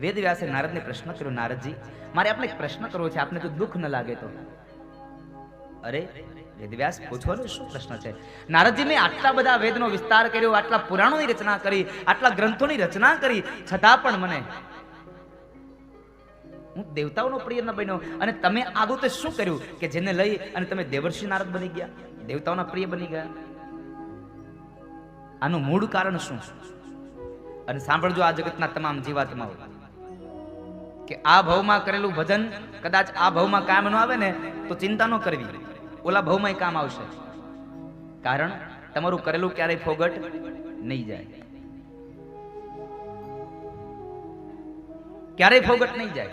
વેદ વ્યાસે નારદને પ્રશ્ન કર્યો, નારદજી, મારે આપને પ્રશ્ન કરવો છે, આપને તો દુઃખ ન લાગે તો. અરે, વેદવ્યાસ પૂછવાનો શું પ્રશ્ન છે? નારદજી મેં આટલા બધા વેદનો વિસ્તાર કર્યો, આટલા પુરાણોની રચના કરી, આટલા ગ્રંથોની રચના કરી, છતાં પણ મને હું દેવતાઓનો પ્રિય ન બન્યો. અને તમે આગળ તો શું કર્યું કે જેને લઈ અને તમે દેવર્ષિ નારદ બની ગયા? દેવતાઓના પ્રિય બની ગયા? આનું મૂળ કારણ શું? અને સાંભળજો આ જગતના તમામ જીવાત્માઓ. કે આ ભાવમાં કરેલું ભજન કદાચ આ ભાવમાં કામ ન આવે ને, તો ચિંતા ન કરવી. ઓલા ભાવમાં કામ આવશે. કારણ તમારું કરેલું ક્યારેય ફોગટ નહીં જાય. ક્યારેય ફોગટ નહીં જાય.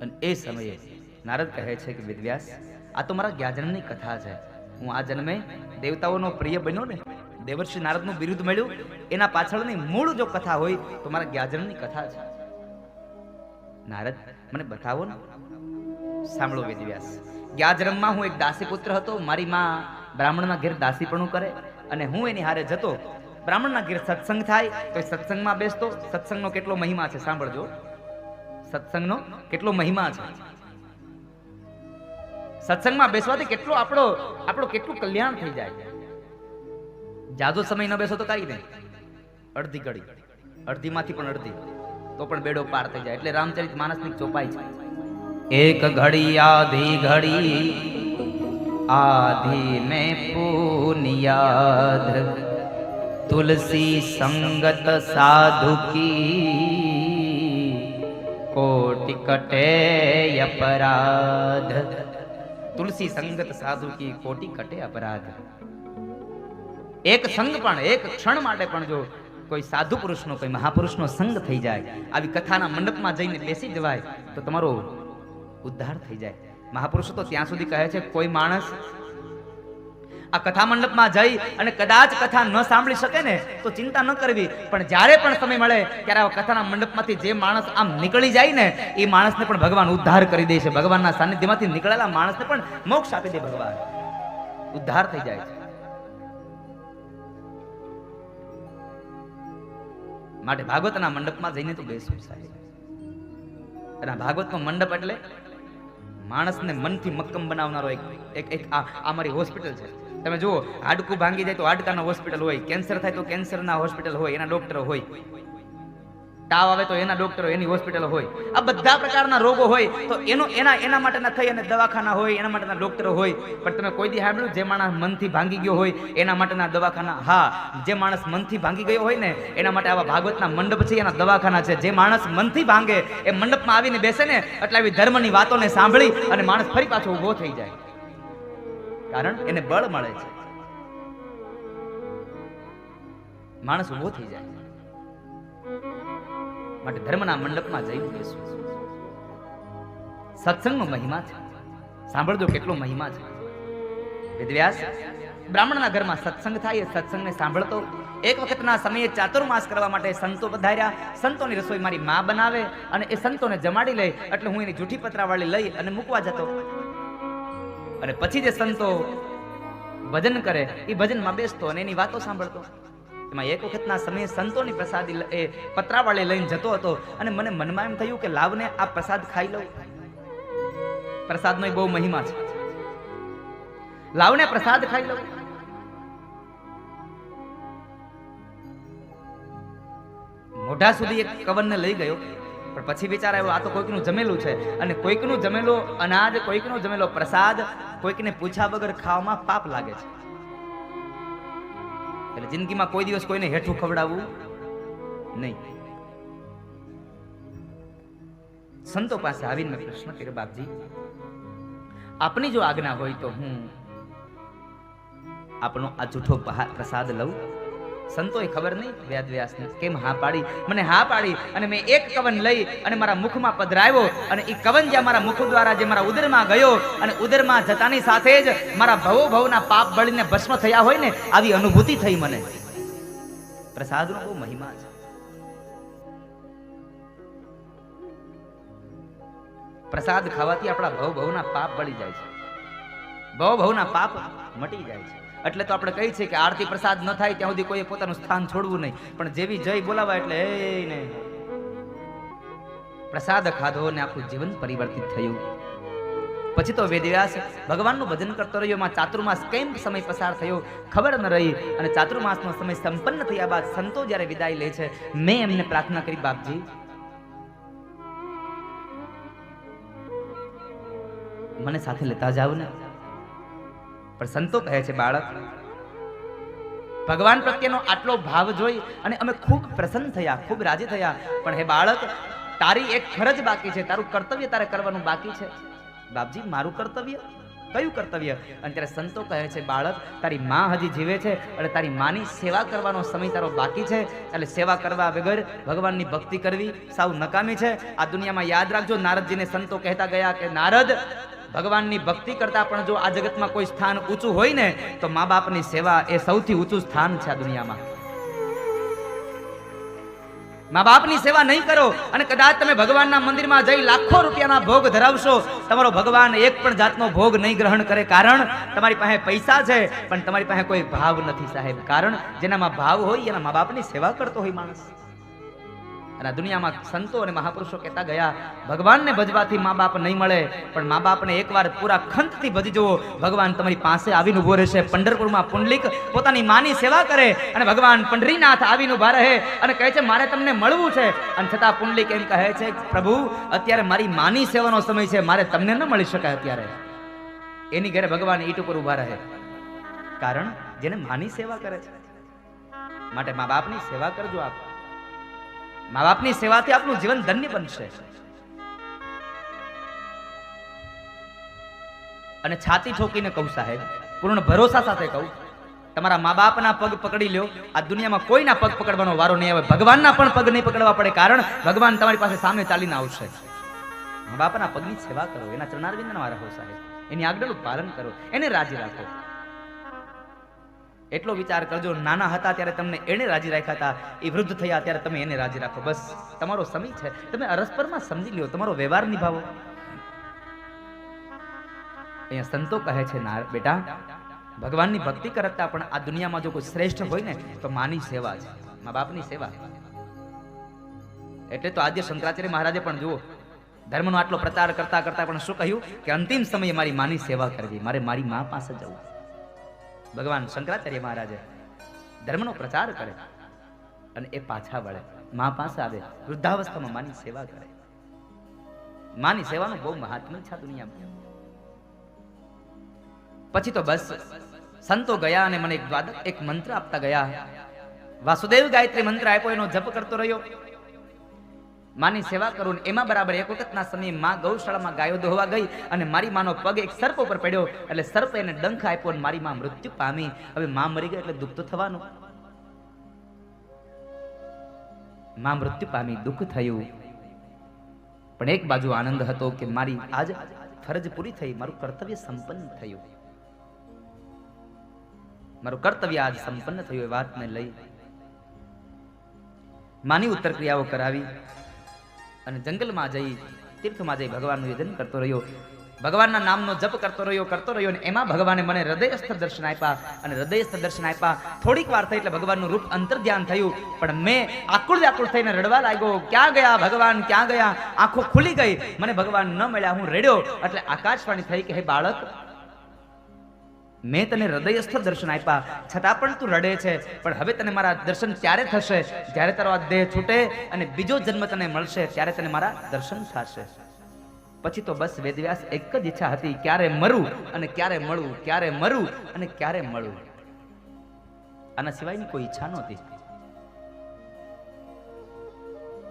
અને એ સમયે નારદ કહે છે કે, વિદ્યાસ, આ તો મારા જ્ઞાજનની કથા છે. હું આ જન્મે દેવતાઓનો પ્રિય બન્યો ને દેવર્ષિ નારદનું બિરુદ મળ્યું. એના પાછળની મૂળ જો કથા હોય, તો મારા ગ્યાજણની કથા છે. નારદ, મને બતાવો ને. સાંભળો વેદવ્યાસ ગ્યાજરમમાં હું એક દાસી પુત્ર હતો. મારી માં બ્રાહ્મણના ઘેર દાસીપણું કરે અને હું એની હારે જતો. બ્રાહ્મણના ઘેર સત્સંગ થાય તો સત્સંગમાં બેસતો. સત્સંગનો કેટલો મહિમા છે, સાંભળજો. સત્સંગનો કેટલો મહિમા છે. સત્સંગમાં બેસવાથી કેટલો આપણો આપણો કેટલું કલ્યાણ થઈ જાય. જાજો સમય ન બેસો તો કઈ દે અડધી ઘડી. અડધીમાંથી પણ અડધી. તો પણ બેડો પાર થઈ જાય. એટલે રામચરિત માનસની ચોપાઈ છે. એક ઘડી, આધી ઘડી, આધી મેં પુનિયાદ તુલસી સંગત સાધુ કી કોટિ કટે અપરાધ. તુલસી સંગત સાધુ કી કોટિ કટે અપરાધ. એક સંગ પણ, એક ક્ષણ માટે પણ જો કોઈ સાધુ પુરુષનો, કોઈ મહાપુરુષનો સંગ થઈ જાય, આવી કથાના મંડપમાં જઈને બેસી જવાય, તો તમારો ઉદ્ધાર થઈ જાય. મહાપુરુષો તો ત્યાં સુધી કહે છે, કોઈ માણસ આ કથા મંડપમાં જઈ અને કદાચ કથા ન સાંભળી શકે ને, તો ચિંતા ન કરવી. પણ જ્યારે પણ સમય મળે, ત્યારે આ કથાના મંડપમાંથી જે માણસ આમ નીકળી જાય ને, એ માણસને પણ ભગવાન ઉદ્ધાર કરી દે છે. ભગવાનના સાનિધ્યમાંથી નીકળેલા માણસને પણ મોક્ષ આપી દે ભગવાન. ઉદ્ધાર થઈ જાય છે. માટે ભાગવતના મંડપમાં જઈને તો બેસવું સાહેબ. અને ભાગવતનો મંડપ એટલે માણસને મનથી મક્કમ બનાવનારો એક એક એક આ આ મારી હોસ્પિટલ છે. તમે જુઓ, હાડકું ભાંગી જાય તો હાડકાના હોસ્પિટલ હોય, કેન્સર થાય તો કેન્સરના હોસ્પિટલ હોય, એના ડોક્ટર હોય. તાવ આવે તો એના ડોક્ટરો એની હોસ્પિટલ હોય. આ બધા પ્રકારના રોગો હોય તો એનો, એના એના માટેના થઈ અને દવાખાના હોય, એના માટેના ડોક્ટરો હોય. પણ તમે કોઈ દી સાંભળ્યું, જે માણસ મનથી ભાંગી ગયો હોય, એના માટેના દવાખાના, હા, જે માણસ મનથી ભાંગી ગયો હોય ને, એના માટે આવા ભાગવતના મંડપ છે, એના દવાખાના છે. જે માણસ મનથી ભાંગે, એ મંડપમાં આવીને બેસે ને, એટલે આવી ધર્મની વાતોને સાંભળી અને માણસ ફરી પાછો ઊભો થઈ જાય. કારણ એને બળ મળે છે. માણસ ઊભો થઈ જાય. માટે ધર્મના મંડપમાં જઈને બેસવું સત્સંગનો મહિમા છે. સાંભળજો કેટલો મહિમા છે. વેદવ્યાસ બ્રાહ્મણના ઘરમાં સત્સંગ થાય, એ સત્સંગને સાંભળતો એક વખતના સમયે ચાતુર્માસ કરવા માટે સંતો પધાર્યા. સંતોની રસોઈ મારી મા બનાવે અને એ સંતોને જમાડી લે, એટલે હું એની જૂઠી પતરાવાળી લઈ અને મૂકવા જતો. અને પછી જે સંતો ભજન કરે, એ ભજનમાં બેસતો અને એની વાતો સાંભળતો. એમાં એક વખતના સમયે સંતોની પ્રસાદી એ પતરાવાળે લઈને જતો હતો અને મને મનમાં એમ થયું કે લાવને આ પ્રસાદ ખાઈ લઉં. પ્રસાદનો બહુ મહિમા છે. લાવને પ્રસાદ ખાઈ લઉં. મોઢા સુધી એક કવનને લઈ ગયો, પણ પછી વિચાર આવ્યો, આ તો કોઈકનું જમેલું છે. અને કોઈકનું જમેલો અનાજ, કોઈકનો જમેલો પ્રસાદ કોઈકને પૂછ્યા વગર ખાવામાં પાપ લાગે છે. એટલે જિંદગીમાં કોઈ દિવસ કોઈને હેઠું ખવડાવવું નહીં. સંતો પાસે આવીને મેં પ્રશ્ન કર્યો, બાપજી, આપની જો આજ્ઞા હોય તો હું આપનો આ જૂઠો પ્રસાદ લઉં સંતોએ ખબર નહીં? વ્યાસને કેમ? હા પાડી. મને હા પાડી અને મેં એક કવન લઈ અને મારા મુખમાં પધરાવ્યો અને એ કવન જ્યાં મારા મુખ દ્વારા જે મારા ઉદરમાં ગયો અને ઉદરમાં જતાની સાથે જ મારા ભવો ભવના પાપ બળીને ભસ્મ થયા હોય ને, આવી અનુભૂતિ થઈ મને. પ્રસાદનો બહુ મહિમા છે. પ્રસાદ ખાવાથી આપણા ભવ ભવના પાપ બળી જાય છે. ભવ ભવના પાપ મટી જાય છે. એટલે તો આપણે કહીએ છીએ કે આરતી પ્રસાદ ન થાય ત્યાં સુધી કોઈએ પોતાનું સ્થાન છોડવું નહીં. પણ જેવી જય બોલાવા એટલે ને પ્રસાદ ખાધો ને આખું જીવન પરિવર્તિત થયું. પછી તો વેદવ્યાસ ભગવાનનું ભજન કરતો રહ્યો એમાં ચાતુર્માસ કેમ સમય પસાર થયો ખબર ન રહી અને ચાતુર્માસનો સમય સંપન્ન થયા બાદ સંતો જ્યારે વિદાય લે છે, મેં એમને પ્રાર્થના કરી, બાપજી. મને સાથે લેતા જાવ ને. પણ સંતો કહે છે, બાળક, ભગવાન પ્રત્યેનો આટલો ભાવ જોઈ અને અમે ખૂબ પ્રસન્ન થયા, ખૂબ રાજી થયા. પણ હે બાળક, તારી એક ફરજ બાકી છે, તારું કર્તવ્ય તારે કરવાનું બાકી છે. બાપજી, મારું કર્તવ્ય? કયું કર્તવ્ય? અને ત્યારે સંતો કહે છે, બાળક, તારી માં હજી જીવે છે, અને તારી માની સેવા કરવાનો સમય તારો બાકી છે. એટલે સેવા કરવા વગર ભગવાનની ભક્તિ કરવી સાવ નકામી છે. આ દુનિયામાં યાદ રાખજો, નારદજીને સંતો કહેતા ગયા કે, નારદ ભગવાનની ભક્તિ કરતા પણ જો આ જગતમાં કોઈ સ્થાન ઊંચું હોય ને, તો મા બાપની સેવા એ સૌથી ઊંચું સ્થાન છે આ દુનિયામાં. મા બાપની સેવા નહીં કરો અને કદાચ તમે ભગવાનના મંદિરમાં જઈ લાખો રૂપિયાના ભોગ ધરાવશો, તમારો ભગવાન એક પણ જાતનો ભોગ નહીં ગ્રહણ કરે. કારણ, તમારી પાસે પૈસા છે, પણ તમારી પાસે કોઈ ભાવ નથી સાહેબ. કારણ, જેનામાં ભાવ હોય એના મા બાપની સેવા કરતો હોય માણસ. અને દુનિયામાં સંતો અને મહાપુરુષો કહેતા ગયા, ભગવાનને ભજવાથી મા બાપ નહીં મળે, પણ મા બાપને એકવાર પૂરા ખંતથી ભજી જુઓ. ભગવાન તમારી પાસે આવીને ઊભો રહેશે. પંઢરપુરમાં પુંડલિક પોતાની માની સેવા કરે અને ભગવાન પંઢરીનાથ આવીને ઊભા રહે અને કહે છે, મારે તમને મળવું છે. અને છતાં પુંડલિક એમ કહે છે, પ્રભુ, અત્યારે મારી માની સેવાનો સમય છે. મારે તમને ન મળી શકાય અત્યારે. એની ઘરે ભગવાન ઈટ ઉપર ઊભા રહે. કારણ જેને માની સેવા કરે છે. માટે મા બાપની સેવા કરજો આપ. મા બાપની સેવાથી આપનું જીવન ધન્ય બનશે. અને છાતી ઠોકીને કહું સાહેબ, પૂર્ણ ભરોસા સાથે કહું, તમારા મા બાપના પગ પકડી લ્યો. આ દુનિયામાં કોઈના પગ પકડવાનો વારો નહીં આવે, ભગવાનના પણ પગ નહીં પકડવા પડે કારણ ભગવાન તમારી પાસે સામે ચાલીને આવશે. મા બાપના પગની સેવા કરો, એના ચરણારવિંદના રહો સાહેબ. એની આગળનું પાલન કરો, એને રાજી રાખો. એટલો વિચાર કરજો, નાના હતા ત્યારે તમને એને રાજી રાખ્યા હતા, એ વૃદ્ધ થયા ત્યારે તમે એને રાજી રાખો. બસ, તમારો સમય છે. તમે અરસ્પરમાં સમજી લ્યો, તમારો વ્યવહાર નિભાવો. અહીંયા સંતો કહે છે, ના, બેટા, ભગવાનની ભક્તિ કરતા પણ આ દુનિયામાં જો કોઈ શ્રેષ્ઠ હોય ને, તો માની સેવા છે, મા બાપની સેવા. એટલે તો આદ્ય શંકરાચાર્ય મહારાજે પણ જુઓ, ધર્મનો આટલો પ્રચાર કરતા કરતા પણ શું કહ્યું? કે અંતિમ સમયે મારી માની સેવા કરવી, મારે મારી મા પાસે જવું. ભગવાન શંકરાચાર્ય મહારાજે ધર્મનો પ્રચાર કરે અને એ પાછા વળે. મા પાસે આવે, વૃદ્ધાવસ્થામાં માની સેવા કરે. માની સેવાનું બહુ મહાત્મ્ય છે દુનિયામાં. પછી તો બસ, સંતો ગયા અને મને એક દ્વાદક એક મંત્ર આપતા ગયા. વાસુદેવ ગાયત્રી મંત્ર આપ્યો, એનો જપ કરતો રહ્યો. માની સેવા કરું ને એમાં બરાબર એક વખતના સમયે માં ગૌશાળામાં ગાયો દોહવા ગઈ અને મારી માનો પગ એક સર્પ ઉપર પડ્યો એટલે સર્પ એને ડંખ આપ્યો અને મારી માં મૃત્યુ પામી. હવે માં મરી ગઈ એટલે દુઃખ તો થવાનું. માં મૃત્યુ પામી, દુઃખ થયું. પણ એક બાજુ આનંદ હતો કે મારી આજ ફરજ પૂરી થઈ, મારું કર્તવ્ય સંપન્ન થયું. મારું કર્તવ્ય આજ સંપન્ન થયું એ વાતને લઈ. માની ઉત્તર ક્રિયાઓ કરાવી. અને જંગલમાં જઈ તીર્થમાં જઈ ભગવાનનું યજન કરતો રહ્યો. ભગવાનના નામનો જપ કરતો રહ્યો કરતો રહ્યો અને એમાં ભગવાને મને હૃદયસ્થ દર્શન આપ્યા અને હૃદયસ્થ દર્શન આપ્યા. થોડીક વાર થઈ એટલે ભગવાનનું રૂપ અંતર ધ્યાન થયું, પણ મેં આકુળ વ્યાકુળ થઈને રડવા લાગ્યો. ક્યાં ગયા ભગવાન? ક્યાં ગયા? આંખો ખુલી ગઈ. મને ભગવાન ન મળ્યા. હું રડ્યો. એટલે આકાશવાણી થઈ કે, હે બાળક મેં તને હૃદયસ્થ દર્શન આપ્યા. છતાં પણ તું રડે છે. પણ હવે તને મારા દર્શન ત્યારે થશે? જ્યારે તારો આ દેહ છૂટે અને બીજો જન્મ તને મળશે, ત્યારે તને મારા દર્શન થશે. પછી તો બસ વેદવ્યાસ એક જ ઈચ્છા હતી, ક્યારે મરું અને ક્યારે મળવું ક્યારે મરું અને ક્યારે મળવું આના સિવાયની કોઈ ઈચ્છા નહોતી.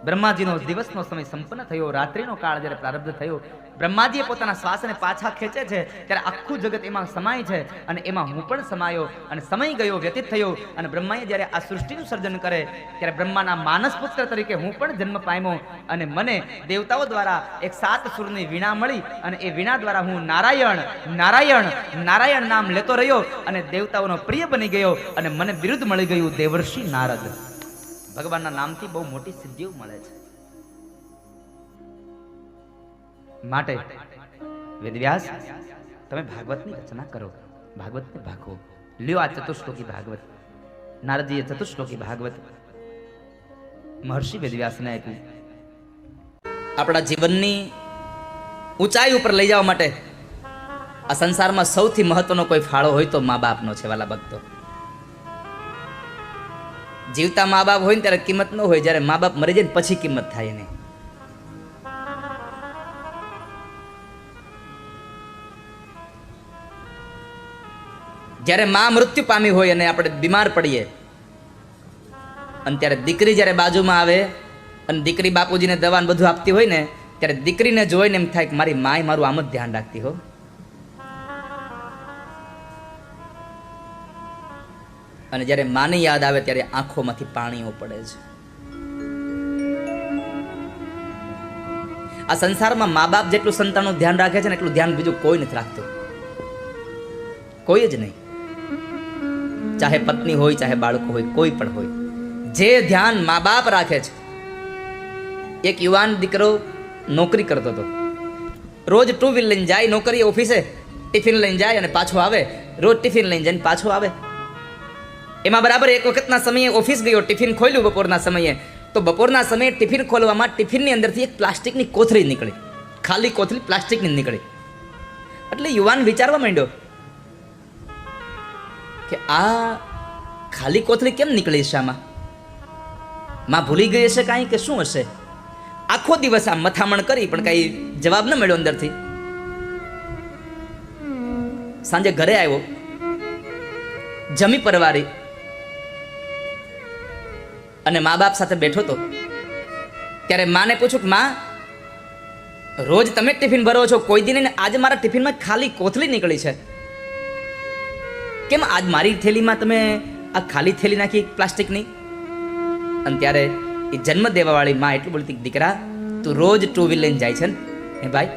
બ્રહ્માજીનો દિવસનો સમય સંપન્ન થયો, રાત્રિનો કાળ જ્યારે પ્રારબ્ધ થયો, બ્રહ્માજીએ પોતાના શ્વાસને પાછા ખેંચે છે, ત્યારે આખું જગત એમાં સમાય છે અને એમાં હું પણ સમાયો અને સમય ગયો, વ્યતીત થયો અને બ્રહ્માએ જ્યારે આ સૃષ્ટિનું સર્જન કરે, ત્યારે બ્રહ્માના માનસ પુત્ર તરીકે હું પણ જન્મ પામ્યો અને મને દેવતાઓ દ્વારા એક સાત સુરની વીણા મળી અને એ વીણા દ્વારા હું નારાયણ નારાયણ નારાયણ નામ લેતો રહ્યો અને દેવતાઓનો પ્રિય બની ગયો અને મને વિરુદ્ધ મળી ગયું દેવર્ષિ નારદ. ભગવાનના નામથી બહુ મોટી સિદ્ધિઓ મળે છે. માટે વેદવ્યાસ, તમે ભાગવતની રચના કરો. ભાગવતને ભાગો. લ્યો આ ચતુશ્લોકી ભાગવત. નારદજીએ ચતુશ્લોકી ભાગવત. મહર્ષિ વેદવ્યાસને આપ્યું. આપણા જીવનની ઊંચાઈ ઉપર લઈ જવા માટે આ સંસારમાં સૌથી મહત્વનો કોઈ ફાળો હોય તો મા બાપનો છે, વાલા ભક્તો. જીવતા મા બાપ હોય ને ત્યારે કિંમત ન હોય, જ્યારે મા બાપ મરી જાય ને પછી કિંમત થાય એની. જ્યારે મા મૃત્યુ પામી હોય અને આપણે બીમાર પડીએ, અને ત્યારે દીકરી જ્યારે બાજુમાં આવે, અને દીકરી બાપુજીને દવા બધું આપતી હોય ને, ત્યારે દીકરીને જોઈને એમ થાય કે મારી માય મારું આમ જ ધ્યાન રાખતી હો. અને જ્યારે માની યાદ આવે ત્યારે આંખોમાંથી પાણીઓ પડે છે. આ સંસારમાં મા બાપ જેટલું સંતાનનું ધ્યાન રાખે છે ને એટલું ધ્યાન બીજું કોઈ નથી રાખતું. કોઈ જ નહીં. ચાહે પત્ની હોય, ચાહે બાળકો હોય, કોઈ પણ હોય. જે ધ્યાન મા બાપ રાખે છે, એક યુવાન દીકરો નોકરી કરતો હતો. રોજ ટુ વ્હીલ લઈને જાય નોકરી ઓફિસે ટિફિન લઈને જાય અને પાછો આવે. રોજ ટિફિન લઈને જઈને પાછો આવે. એમાં બરાબર એક વખતના સમયે ઓફિસ ગયો, ટિફિન ખોલ્યું બપોરના સમયે. તો બપોરના સમયે ટિફિન ખોલવામાં ટિફિનની અંદરથી એક પ્લાસ્ટિકની કોથળી નીકળી. ખાલી કોથળી પ્લાસ્ટિકની નીકળી. એટલે યુવાન વિચારવા માંડ્યો કે આ ખાલી કોથળી કેમ નીકળી શામાં? માં ભૂલી ગઈ હશે કાંઈ કે શું હશે? આખો દિવસ આ મથામણ કરી પણ કાંઈ જવાબ ન મળ્યો અંદરથી. સાંજે ઘરે આવ્યો. જમી પરવારી. અને મા બાપ સાથે બેઠો તો, ત્યારે માને પૂછ્યું કે, માં, રોજ તમે ટિફિન ભરો છો? કોઈ દિન આજે મારા ટિફિનમાં ખાલી કોથળી નીકળી છે. કેમ આજ મારી થેલીમાં તમે આ ખાલી થેલી નાખી પ્લાસ્ટિકની? અને ત્યારે એ જન્મ દેવાવાળી માં એટલું બોલતી દીકરા, તું રોજ ટુ વ્હીલ લઈને જાય છે ને? હે ભાઈ,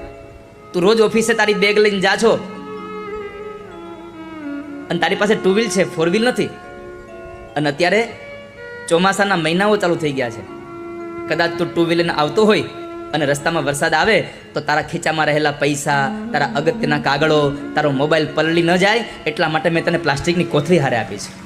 તું રોજ ઓફિસે તારી બેગ લઈને જા છો. અને તારી પાસે ટુ વ્હીલ છે ફોર વ્હીલ નથી. અને અત્યારે ચોમાસાના મહિનાઓ ચાલુ થઈ ગયા છે. કદાચ તું ટુ વ્હીલને આવતો હોય અને રસ્તામાં વરસાદ આવે, તો તારા ખીચામાં રહેલા પૈસા, તારા અગત્યના કાગળો, તારો મોબાઈલ પલળી ન જાય, એટલા માટે મેં તને પ્લાસ્ટિકની કોથળી હારે આપી છે.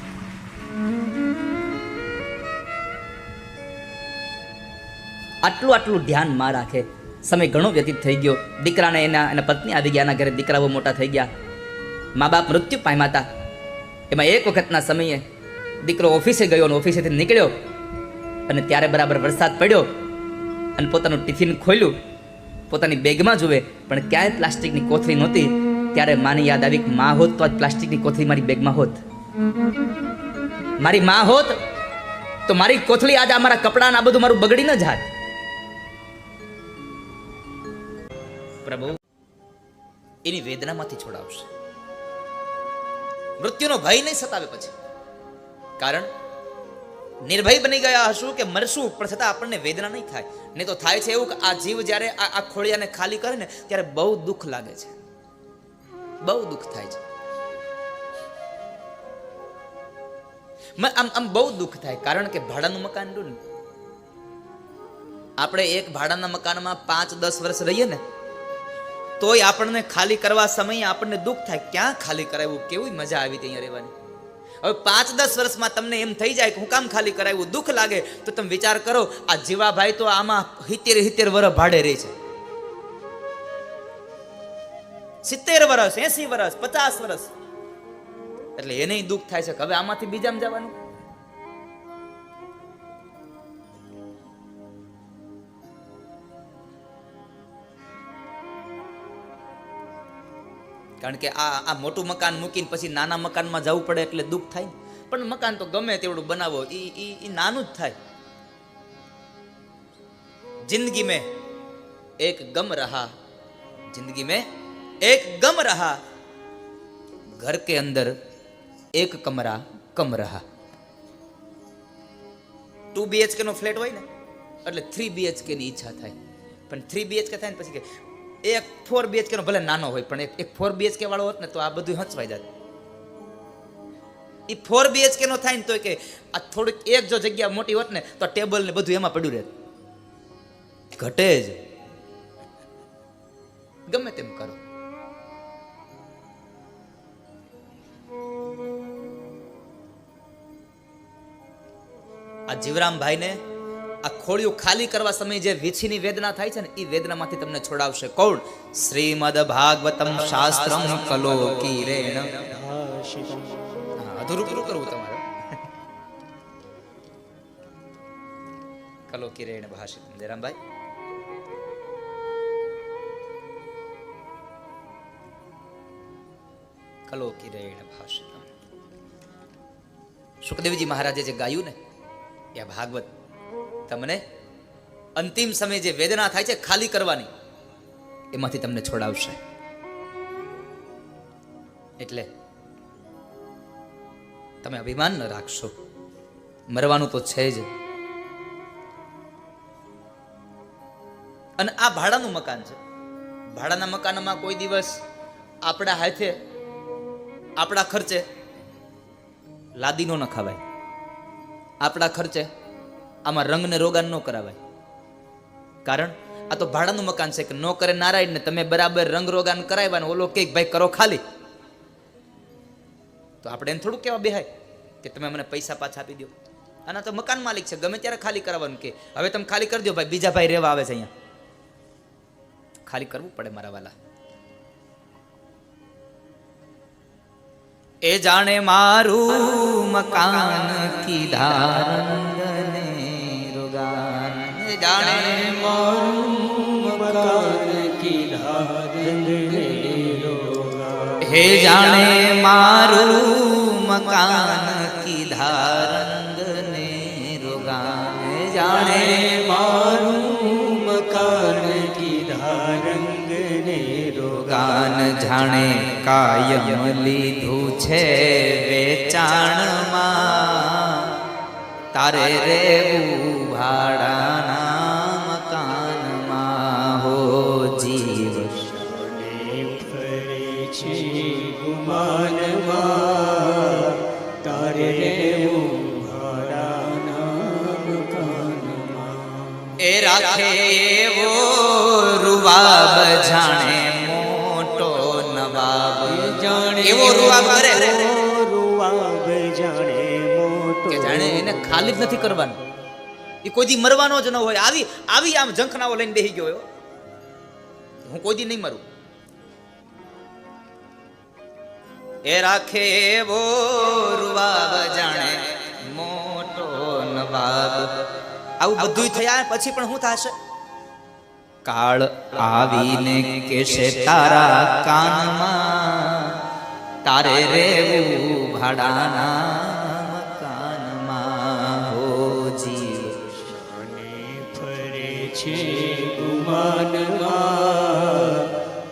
આટલું આટલું ધ્યાનમાં રાખે. સમય ઘણો વ્યતીત થઈ ગયો. દીકરાને એના એના પત્ની આવી ગયા એના ઘરે, દીકરાઓ મોટા થઈ ગયા. મા બાપ મૃત્યુ પામ્યા હતા. એમાં એક વખતના સમયે દીકરો ઓફિસે ગયો અને ઓફિસેથી નીકળ્યો અને ત્યારે બરાબર વરસાદ પડ્યો અને પોતાનું ટિફિન ખોલ્યું, પોતાની બેગમાં જુએ, પણ ક્યાંય પ્લાસ્ટિકની કોથળી નહોતી. ત્યારે માને યાદ આવી કે માં હોત તો આજ પ્લાસ્ટિકની કોથળી મારી બેગમાં હોત. મારી માં હોત તો મારી કોથળી આજે આ મારા કપડાં આ બધું મારું બગડી ન જાત. પ્રભુ, એની વેદનામાંથી છોડાવશે. મૃત્યુનો ભય નહીં સતાવે પછી. કારણ નિર્ભય બની ગયા હશું કે મરશું, પણ છતાં આપણને વેદના નહીં થાય. નહીં તો થાય છે એવું કે આ જીવ જ્યારે આ ખોળિયાને ખાલી કરે ને, ત્યારે બહુ દુઃખ લાગે છે. બહુ દુઃખ થાય છે. આમ આમ બહુ દુઃખ થાય, કારણ કે ભાડાનું મકાન ને. આપણે એક ભાડાના મકાનમાં પાંચ, દસ વર્ષ રહીએ ને, તોય આપણને ખાલી કરવા સમયે આપણને દુઃખ થાય. ક્યાં ખાલી કરાવ્યું? કેવી મજા આવી હતી અહીંયા રહેવાની. હવે પાંચ દસ વર્ષમાં તમને એમ થઈ જાય કે હું કામ ખાલી કરાવ્યું, દુઃખ લાગે, તો તમે વિચાર કરો, આ જીવાભાઈ તો આમાં હિતેર હિતેર વર્ષ ભાડે રહે છે. સિત્તેર વર્ષ એસી વર્ષ પચાસ વર્ષ એટલે એને દુઃખ થાય છે હવે આમાંથી બીજામાં જવાનું? કારણ કે આ આ મોટું મકાન મૂકીને પછી નાના મકાનમાં જવું પડે એટલે દુઃખ થાય પણ મકાન તો ગમે તેવડું બનાવો એ એ નાનું જ થાય. જિંદગી મેં એક ગમ રહા. જિંદગી મેં એક ગમ રહા. ઘર કે અંદર એક કમરા કમ રહા. ટુ બીએચકેનો ફ્લેટ હોય ને, એટલે થ્રી બીએચકેની ઈચ્છા થાય. પણ થ્રી બીએચકે થાય ને પછી કે એક ફોર બીએચકે નો ભલે નાનો હોય, પણ એક ફોર બીએચકે વાળો હોત ને તો આ બધું હચવાઈ જાય એ ફોર બીએચકે નો થાય ને તો કે આ થોડીક એક જો જગ્યા મોટી હોત ને તો ટેબલ ને બધું એમાં પડ્યું રહેત. ઘટે જ. ગમે તેમ કરો. આ જીવરામભાઈને આ ખોળિયું ખાલી કરવા સમયે જે વીછીની વેદના થાય છે ને એ વેદનામાંથી તમને છોડાવશે. કોણ? શ્રીમદ ભાગવતમ શાસ્ત્રમ કલો કિરેણ અધૂરું પૂરું કરવું તમારે. કલો કિરેણ ભાષિત જયરામભાઈ? કલો કિરેણ ભાષિત સુખદેવજી મહારાજે જે ગાયું ને, એ ભાગવત તમને અંતિમ સમયે જે વેદના થાય છે ખાલી કરવાની, એમાંથી તમને છોડાવશે એટલે તમે અભિમાન ન રાખશો. મરવાનું તો છે જ. અને આ ભાડાનું મકાન છે. ભાડાના મકાનમાં કોઈ દિવસ આપણા હાથે આપણા ખર્ચે લાદીનો ન ખવાય આપણા ખર્ચે આમાં રંગને રોગાન ન કરાવાય. કારણ આ તો ભાડાનું મકાન છે કે ન કરે નારાયણ ને તમે બરાબર રંગ રોગાન કરાવ્યા ને ઓલો કે ભાઈ કરો ખાલી. તો આપણે એને થોડું કેવા બેહાય કે તમે મને પૈસા પાછા આપી દો આના તો મકાન માલિક છે, ગમે ત્યારે ખાલી કરાવવાનું કે, હવે તમે ખાલી કરી દો ભાઈ, બીજા ભાઈ રહેવા આવે છે અહીંયા. ખાલી કરવું પડે મારા વાલા. એ જાણે મારું મકાન કીધા જાણે મકાન કીધા હે જાણે મારું મકાન કીધા રંગ ને રોગાન હે જાણે મારું મકાન કીધા રંગને ને રોગાન જાણે કાયમ લીધું છે વેચાણમાં. તારે રેવું ભાડાના રાખે એવો રૂવાબ જાણે મોટો નવાબ. જાણે એવો રૂવાબ કરે. રૂવાબ જાણે મોટો કે જાણે એને ખાલી જ નથી કરવાનું. એ કોઈ મરવાનો જ ન હોય. આવી આવી આમ ઝંખનાઓ લઈને બેસી ગયો હું કોઈ દી નહીં મરું. એ રાખે એવો રૂવાબ જાણે મોટો નવાબ. આવું બધું થયા પછી પણ શું થશે? કાળ આવીને કેશે તારા કાનમાં. તારે રેવું ભાડાના મકાનમાં. હો જીવ. અને ફરે છે ગુમાનમાં.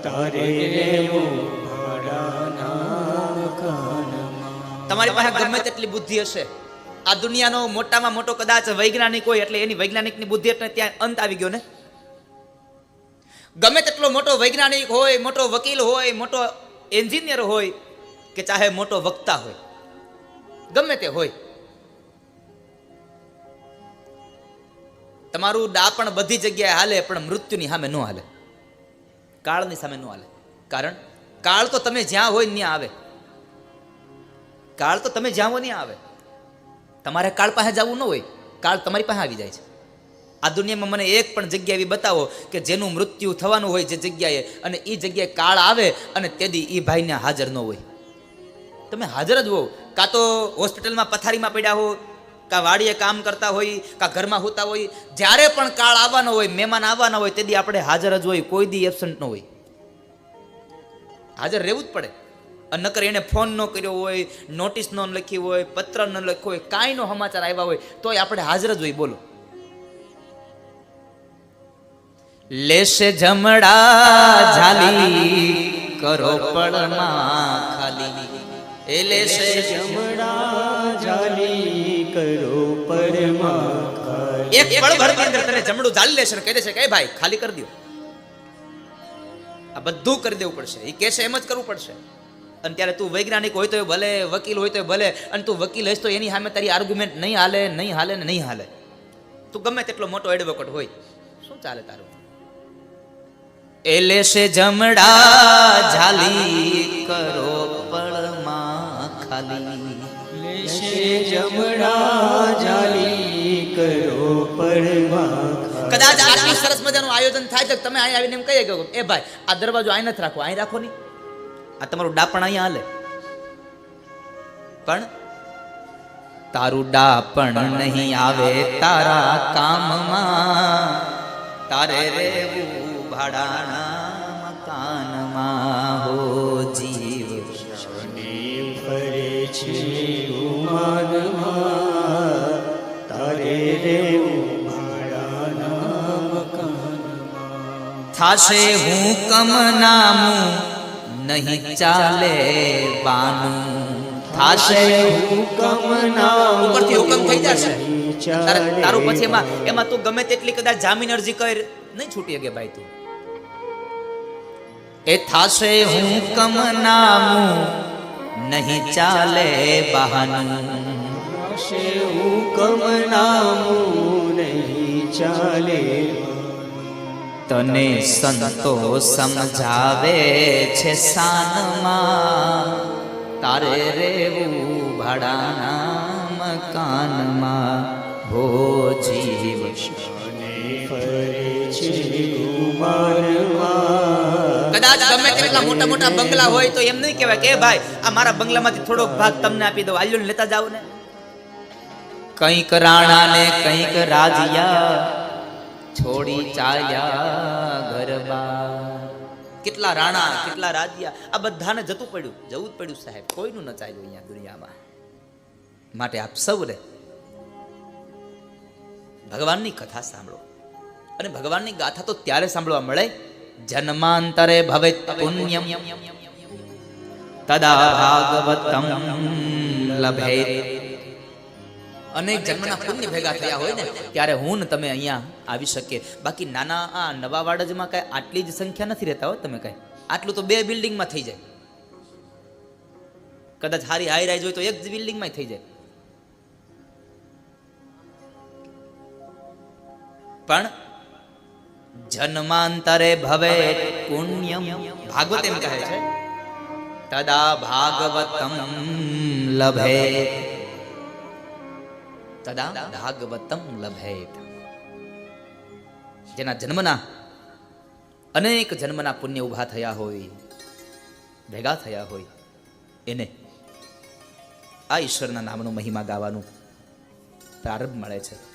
તારે રેવું ભાડાના મકાનમાં. તમારી પાસે ગમે તેટલી બુદ્ધિ હશે. આ દુનિયાનો મોટામાં મોટો કદાચ વૈજ્ઞાનિક હોય એટલે એની વૈજ્ઞાનિકની બુદ્ધિ એટલે ત્યાં અંત આવી ગયો ને? ગમે તેટલો મોટો વૈજ્ઞાનિક હોય, મોટો વકીલ હોય, મોટો એન્જિનિયર હોય, કે ચાહે મોટો વક્તા હોય, ગમે તે હોય. તમારું ડાપણ બધી જગ્યાએ હાલે, પણ મૃત્યુની સામે ન હાલે. કાળની સામે ન હાલે. કારણ, કાળ તો તમે જ્યાં હોય ત્યાં આવે. કાળ તો તમે જ્યાં હો ત્યાં આવે. તમારે કાળ પાસે જવું ન હોય, કાળ તમારી પાસે આવી જાય છે. આ દુનિયામાં મને એક પણ જગ્યા એવી બતાવો કે જેનું મૃત્યુ થવાનું હોય જે જગ્યાએ અને એ જગ્યાએ કાળ આવે અને તેદી એ ભાઈને હાજર ન હોય. તમે હાજર જ હો. કાં તો હોસ્પિટલમાં પથારીમાં પડ્યા હો, કાં વાડીએ કામ કરતા હોય, કાં ઘરમાં હોતા હોય, જ્યારે પણ કાળ આવવાનો હોય, મહેમાન આવવાના હોય તેદી આપણે હાજર જ હોય, કોઈ દી એબસન્ટ ન હોય. હાજર રહેવું જ પડે. નકર એને ફોન ન કર્યો હોય નોટિસ ન લખી હોય પત્ર ન લખ્યો હોય કાંઈ નો સમાચાર આવ્યા હોય તોય આપણે હાજર જ હોય બોલો. લેશે જમડા ઝાલી કરો પડમાં ખાલી. એ લેશે જમડા જાલી કરો પરમાં ખાલી એક પળ ભરની અંદર તને જમડું ઝાલી લેશે ને કહી દેશે કે ભાઈ ખાલી કરી દો આ બધું કરી દેવું પડશે. એ કહેશે એમ જ કરવું પડશે. અને ત્યારે તું વૈજ્ઞાનિક હોય તો ભલે વકીલ હોય તો ભલે અને તું વકીલ હશ તો એની સામે તારી આર્ગ્યુમેન્ટ નહીં હાલે નહીં હાલે ને નહીં હાલે. તું ગમે તેટલો મોટો એડવોકેટ હોય શું ચાલે તારું? એલે લેશે જમડા ઝાલી કરો પળમાં ખાલી. લેશે કદાચ આટલું સરસ મજાનું આયોજન થાય છે તમે અહીં આવીને એમ કહીએ કે એ ભાઈ આ દરવાજો અહીં નથી રાખો અહીં રાખો નહીં. આ તમારું ડાપણ અહીંયા હાલે. પણ તારું ડાપણ નહીં આવે તારા કામમાં. તારે રેવું ભાડાના મકાનમાં હો જીવ. ફરે છે ઉમાનમાં. તારે રેવું ભાડાના થાશે હું કમ નામું નહીં ચાલે બાનું. થાશે હુકમ ના ઉપરથી હુકમ થઈ જશે. તારું પછી એમાં એમાં તું ગમે તેટલી કદાચ જામીન અરજી કર. નહીં છૂટી શકે ભાઈ તું. એ થાશે હું કમ નામું. નહીં ચાલે બહાનું છે હુકમ નામું. નહીં ચાલે તને સંતો સમજાવે છે સાનમાં. તારે રેવું ભાડાના મકાનમાં હો જીવ. કદાચ ગમે તેટલા મોટા મોટા બંગલા હોય તો એમ નહીં કહેવાય કે ભાઈ આ મારા બંગલામાંથી થોડોક ભાગ તમને આપી દો આલ્યો લેતા જાવ ને કંઈક રાણા ને કંઈક રાજ્યા. છોડી ચાલ્યા ગરબા કેટલા રાણા, કેટલા રાજ્યા, આ બધાને જતું પડ્યું, જવું જ પડ્યું સાહેબ. કોઈનું ન ચાલ્યું અહીંયા દુનિયામાં. માટે આપ સૌને ભગવાનની કથા સાંભળો. અને ભગવાનની ગાથા તો ત્યારે સાંભળવા મળે, જન્માંતરે ભવે પુણ્યમ. તદા ભાગવતમ લભે અનેક જન્મના પુણ્ય ભેગા થયા હોય ને, ત્યારે હું ને તમે અહીંયા આવી શકીએ. બાકી નાના આ નવા વાડજમાં કાંઈ આટલી જ સંખ્યા નથી રહેતા હો તમે કાંઈ. આટલું તો બે બિલ્ડિંગમાં થઈ જાય. કદાચ હારી હાઈ રાઈઝ હોય તો એક જ બિલ્ડિંગમાં થઈ જાય. પણ જન્માંતરે ભવે પુણ્યમ. ભાગવત એમ કહે છે, તદા ભાગવતમ લભે. તદા ભાગવતમ લભેત જેના જન્મના અનેક જન્મના પુણ્ય ઊભા થયા હોય, ભેગા થયા હોય, એને આ ઈશ્વરના નામનો મહિમા ગાવાનું પ્રારંભ મળે છે.